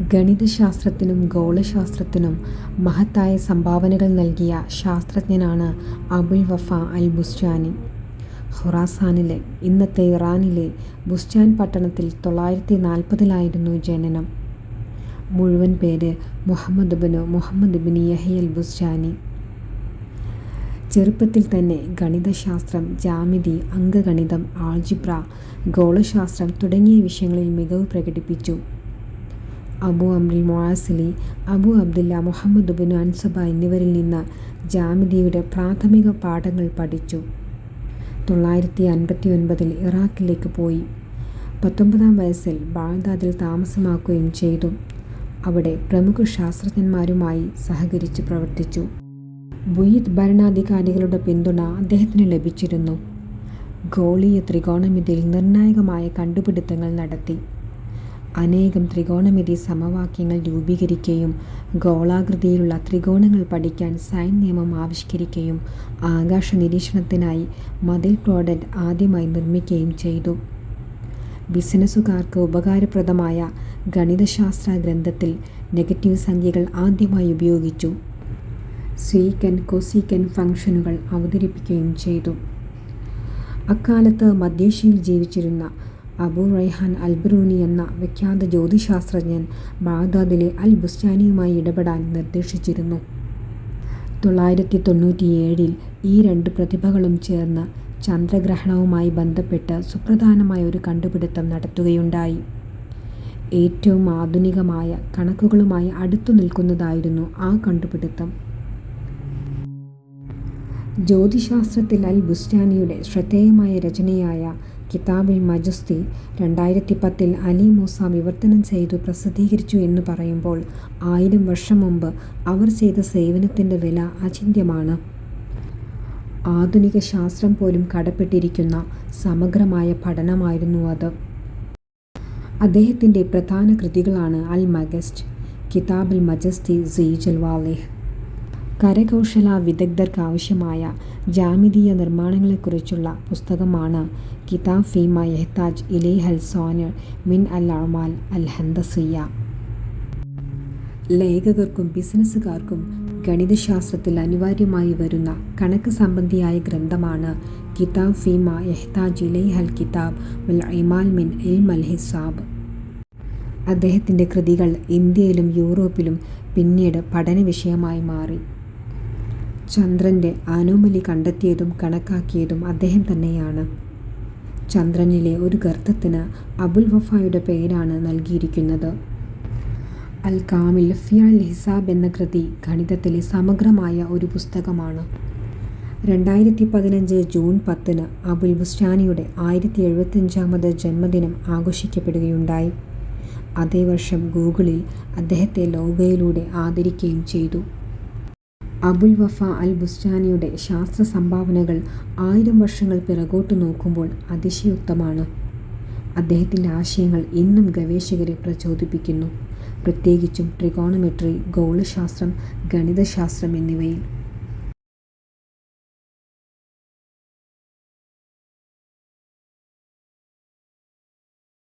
ഗണിതശാസ്ത്രത്തിനും ഗോളശാസ്ത്രത്തിനും മഹത്തായ സംഭാവനകൾ നൽകിയ ശാസ്ത്രജ്ഞനാണ് അബുൽ വഫ അൽ ബുസ്റ്റാനി. ഖുറാസാനിലെ ഇന്നത്തെ ഇറാനിലെ ബുസ്റ്റാൻ പട്ടണത്തിൽ തൊള്ളായിരത്തി നാൽപ്പതിലായിരുന്നു ജനനം. മുഴുവൻ പേര് Muhammad ibn Muhammad bin Yahyal Bustani. ചെറുപ്പത്തിൽ തന്നെ ഗണിതശാസ്ത്രം, ജാമിതി അംഗഗണിതം ആൾജിബ്ര, ഗോളശാസ്ത്രം തുടങ്ങിയ വിഷയങ്ങളിൽ മികവ് പ്രകടിപ്പിച്ചു. അബൂ അമ്രിൽ മുആസിലി, അബു അബ്ദുല്ല മുഹമ്മദ് ഇബ്നു അൻസബ എന്നിവരിൽ നിന്ന് ജാമിദിയുടെ പ്രാഥമിക പാഠങ്ങൾ പഠിച്ചു. തൊള്ളായിരത്തി അൻപത്തി ഒൻപതിൽ ഇറാഖിലേക്ക് പോയി. പത്തൊമ്പതാം വയസ്സിൽ ബാഗ്ദാദിൽ താമസമാക്കുകയും ചെയ്തു. അവിടെ പ്രമുഖ ശാസ്ത്രജ്ഞന്മാരുമായി സഹകരിച്ച് പ്രവർത്തിച്ചു. ബുയിദ് ഭരണാധികാരികളുടെ പിന്തുണ അദ്ദേഹത്തിന് ലഭിച്ചിരുന്നു. ഗോളീയ ത്രികോണമിതിയിൽ നിർണായകമായ കണ്ടുപിടുത്തങ്ങൾ നടത്തി. അനേകം ത്രികോണമിതി സമവാക്യങ്ങൾ രൂപീകരിക്കുകയും ഗോളാകൃതിയിലുള്ള ത്രികോണങ്ങൾ പഠിക്കാൻ സൈൻ നിയമം ആവിഷ്കരിക്കുകയും ആകാശ നിരീക്ഷണത്തിനായി മതിൽ പ്രോഡക്റ്റ് ആദ്യമായി നിർമ്മിക്കുകയും ചെയ്തു. ബിസിനസ്സുകാർക്ക് ഉപകാരപ്രദമായ ഗണിതശാസ്ത്ര ഗ്രന്ഥത്തിൽ നെഗറ്റീവ് സംഖ്യകൾ ആദ്യമായി ഉപയോഗിച്ചു. സ്വീക്കന്റ്, കൊസീക്കൻ ഫംഗ്ഷനുകൾ അവതരിപ്പിക്കുകയും ചെയ്തു. അക്കാലത്ത് മധ്യേഷ്യയിൽ ജീവിച്ചിരുന്ന അബൂ റൈഹാൻ അൽ-ബിറൂനി എന്ന വിഖ്യാത ജ്യോതിശാസ്ത്രജ്ഞൻ ബാഗ്ദാദിലെ അൽ ബുസ്റ്റാനിയുമായി ഇടപെടാൻ നിർദ്ദേശിച്ചിരുന്നു. തൊള്ളായിരത്തി തൊണ്ണൂറ്റിയേഴിൽ ഈ രണ്ട് പ്രതിഭകളും ചേർന്ന് ചന്ദ്രഗ്രഹണവുമായി ബന്ധപ്പെട്ട് സുപ്രധാനമായ ഒരു കണ്ടുപിടുത്തം നടത്തുകയുണ്ടായി. ഏറ്റവും ആധുനികമായ കണക്കുകളുമായി അടുത്തു നിൽക്കുന്നതായിരുന്നു ആ കണ്ടുപിടിത്തം. ജ്യോതിശാസ്ത്രത്തിൽ അൽ ബുസ്റ്റാനിയുടെ ശ്രദ്ധേയമായ രചനയായ കിതാബിൽ കിതാബുൽ രണ്ടായിരത്തി പത്തിൽ അലി മൂസ വിവർത്തനം ചെയ്തു പ്രസിദ്ധീകരിച്ചു എന്ന് പറയുമ്പോൾ ആയിരം വർഷം മുമ്പ് അവർ ചെയ്ത സേവനത്തിന്റെ വില അചിന്യമാണ് ആധുനിക ശാസ്ത്രം പോലും കടപ്പെട്ടിരിക്കുന്ന സമഗ്രമായ പഠനമായിരുന്നു അത്. അദ്ദേഹത്തിന്റെ പ്രധാന കൃതികളാണ് അൽ മഗസ്റ്റ് കിതാബിൽ മജസ്തി സീ അൽ വാളിഹ്. കരകൗശല വിദഗ്ധർക്കാവശ്യമായ ജാമിതീയ നിർമ്മാണങ്ങളെക്കുറിച്ചുള്ള പുസ്തകമാണ് കിതാബ് ഫീമാ യഹ്താജ് ഇലൈഹൽ സ്വാനിർ മിൻ അൽ അമാൽ അൽ ഹന്ദസിയ്യ. ലേഖകർക്കും ബിസിനസ്സുകാർക്കും ഗണിതശാസ്ത്രത്തിൽ അനിവാര്യമായി വരുന്ന കണക്ക് സംബന്ധിയായ ഗ്രന്ഥമാണ് കിതാബ് ഫീമാ യഹ്താജ് ഇലൈഹൽ കിതാബ് വൽ അഅ്മാൽ മിൻ ഇൽമൽ ഹിസാബ്. അദ്ദേഹത്തിന്റെ കൃതികൾ ഇന്ത്യയിലും യൂറോപ്പിലും പിന്നീട് പഠന വിഷയമായി മാറി. ചന്ദ്രന്റെ അനോമലി കണ്ടെത്തിയതും കണക്കാക്കിയതും അദ്ദേഹം തന്നെയാണ്. ചന്ദ്രനിലെ ഒരു ഗർത്തത്തിന് അബുൽ വഫായുടെ പേരാണ് നൽകിയിരിക്കുന്നത്. അൽ കാമിൽ ഫിയൽ ഹിസാബ് എന്ന കൃതി ഗണിതത്തിലെ സമഗ്രമായ ഒരു പുസ്തകമാണ്. രണ്ടായിരത്തി പതിനഞ്ച് ജൂൺ പത്തിന് അബുൽ ബുസ്റ്റാനിയുടെ ആയിരത്തി എഴുപത്തിയഞ്ചാമത് ജന്മദിനം ആഘോഷിക്കപ്പെടുകയുണ്ടായി. അതേ വർഷം ഗൂഗിളിൽ അദ്ദേഹത്തെ ലോകയിലൂടെ ആദരിക്കുകയും ചെയ്തു. അബുൽ വഫ അൽ ബുസ്റ്റാനിയുടെ ശാസ്ത്ര സംഭാവനകൾ ആയിരം വർഷങ്ങൾ പിറകോട്ട് നോക്കുമ്പോൾ അതിശയോക്തമാണ്. അദ്ദേഹത്തിന്റെ ആശയങ്ങൾ ഇന്നും ഗവേഷകരെ പ്രചോദിപ്പിക്കുന്നു, പ്രത്യേകിച്ചും ട്രിഗോണമെട്രി, ഗോളശാസ്ത്രം, ഗണിതശാസ്ത്രം എന്നിവയിൽ.